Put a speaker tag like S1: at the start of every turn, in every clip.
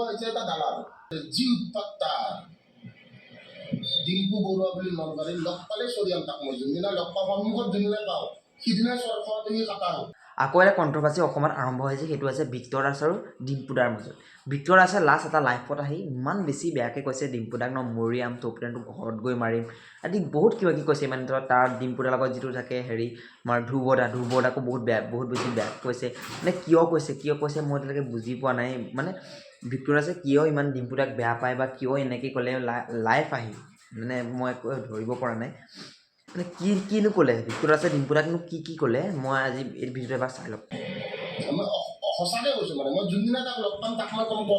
S1: বৰুৱা হৈছে এটা দালাল যি উৎপাত ডিম্পু বৰুৱা বুলি নলবাৰীত লগ পালে চৰিয়াম তাক মই। যোনদিনা লগ পাওঁ সন্মুখত যোনদিনা পাওঁ, সিদিনা চৰখনত সি কাটা
S2: আকৌ এটা কণ্ট্ৰভাৰ্চি অসমত আৰম্ভ হৈছে, সেইটো হৈছে ভিক্টৰ দাস আৰু ডিম্পু দাৰ মাজত। ভিক্টৰ দাসে লাষ্ট এটা লাইফত আহি ইমান বেছি বেয়াকৈ কৈছে ডিম্পু দাক, ন মৰিয়াম তপেনটো ঘৰত গৈ মাৰিম। আদি বহুত কিবা কিবি কৈছে মানে ধৰক তাৰ ডিম্পু দাৰ লগত যিটো থাকে হেৰি আমাৰ ধ্ৰুৱ দা ধ্ৰুৱ দাকো বহুত বেয়া, বহুত বেছি বেয়া কৈছে। মানে কিয় কৈছে কিয় কৈছে মই এতিয়ালৈকে বুজি পোৱা নাই। মানে ভিক্টৰ দাসে কিয় ইমান ডিম্পু দাক বেয়া পায় বা কিয় এনেকৈ ক'লে লাইফ আহি? মানে মই ধৰিব পৰা নাই। মানে কি, কিনো ক'লে? ভিক্টৰ দাসে ডিম্পু কি কি ক'লে? মই আজি এই ভিডিঅ'টো এবাৰ চাই লওক
S1: সঁচাকে কৈছো মানে মই যোনদিনা তাক লগ পাম, তাক মই কম, ক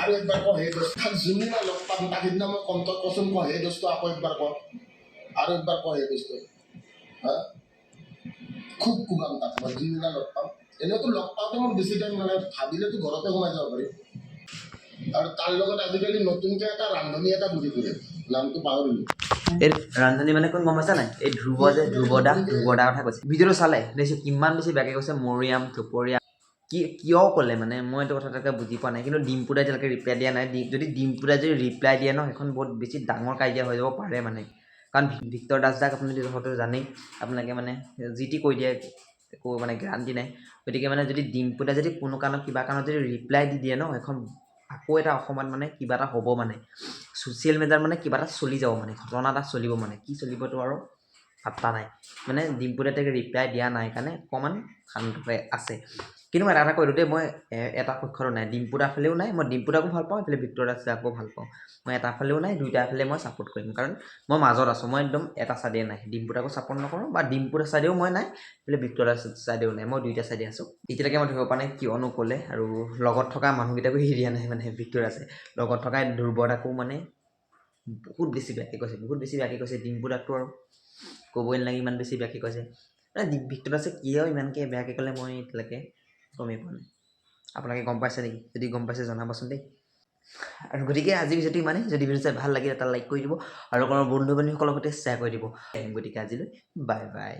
S1: আৰু একবাৰ ক সেই যোনদিনা লগ পাম, তাক সিদিনা মই কম কচোন ক সেই দোষটো আকৌ একবাৰ ক। আৰু একবাৰ ক সেই দোষটো হা? খুব কোবাম তাক, মই যোনদিনা লগ পাম। এনেওতো লগ পাওঁতে মোৰ বেছি টাইম মানে ভাবিলেতো ঘৰতে সোমাই যাব পাৰি। আৰু তাৰ লগত আজিকালি নতুনকৈ এটা ৰান্ধনি এটা ঘূৰি ফুৰে নামটো পাহৰিলোঁ।
S2: এই ৰান্ধনী মানে কোন গম পাইছা নাই? এই ধ্ৰুৱ যে ধ্ৰুৱ দা ধ্ৰুৱ দাৰ কথা কৈছে। ভিডিঅ'টো চালে দেখিছোঁ কিমান বেছি বেয়াকৈ কৈছে মৰিয়াম থুপৰীয়া। কি কিয় ক'লে মানে? মই এইটো কথা এতিয়ালৈকে বুজি পোৱা নাই। কিন্তু ডিম্পু দাই এতিয়ালৈকে ৰিপ্লাই দিয়া নাই। যদি ডিম্পু দাই যদি ৰিপ্লাই দিয়ে ন সেইখন বহুত বেছি ডাঙৰ কাজিয়া হৈ যাব পাৰে মানে। কাৰণ ভিক্টৰ দাস দাক আপুনি হয়তো জানেই আপোনালোকে মানে যি টি কৈ দিয়ে একো মানে গেৰাণ্টি নাই। গতিকে মানে যদি ডিম্পু দাই যদি কোনো কাৰণত কিবা কাৰণত যদি ৰিপ্লাই দি দিয়ে ন সেইখন আকৌ এটা অসমত মানে কিবা এটা হ'ব মানে। ছ'চিয়েল মিডিয়াত মানে কিবা এটা চলি যাব মানে ঘটনা এটা চলিব মানে কি চলিবতো আৰু? পাত্তা নাই। মানে ডিম্পু দাইতে ৰিপ্লাই দিয়া নাই কাৰণে অকণমান শান্ততে আছে। কিন্তু মই এটা এটা কৈ দিওঁ দেই মই এটা পক্ষতো নাই। ডিম্পু দাৰ ফালেও নাই মই ডিম্পু দাকো ভাল পাওঁ এইফালে ভিক্টৰ দাস দাকো ভাল পাওঁ। মই এটা ফালেও নাই দুইটা ফালে মই ছাপোৰ্ট কৰিম। কাৰণ মই মাজত আছোঁ মই একদম এটা ছাইডে নাই। ডিম্পু দাকো ছাপোৰ্ট নকৰোঁ বা ডিম্পু দাৰ ছাইডেও মই নাই এইফালে ভিক্টৰ দাস ছাইডেও নাই। মই দুইটা ছাইডে আছোঁ। এতিয়ালৈকে মই ধৰিব পৰা নাই কিয়নো ক'লে আৰু লগত থকা মানুহকেইটাকো এৰি দিয়া নাই মানে ভিক্টৰ আছে লগত থকা দাকো মানে বহুত বেছি বেয়াকৈ কৈছে বহুত বেছি বেয়াকৈ কৈছে ডিম্পু দাকটো আৰু। ক'বই নালাগে ইমান বেছি বেয়াকৈ কৈছে ভিক্টৰ দাসে কিয় ইমানকৈ বেয়াকৈ ক'লে মই এতিয়ালৈকে গমেই পোৱা নাই। আপোনালোকে গম পাইছে নেকি? যদি গম পাইছে জনাবচোন দেই। আৰু গতিকে আজি ভিডিঅ'টো ইমানেই। যদি ভিডিঅ' ভাল লাগিলে এটা লাইক কৰি দিব। আৰু কোনো বন্ধু বান্ধৱীসকলৰ সৈতে শ্বেয়াৰ কৰি দিব। গতিকে আজিলৈ বাই বাই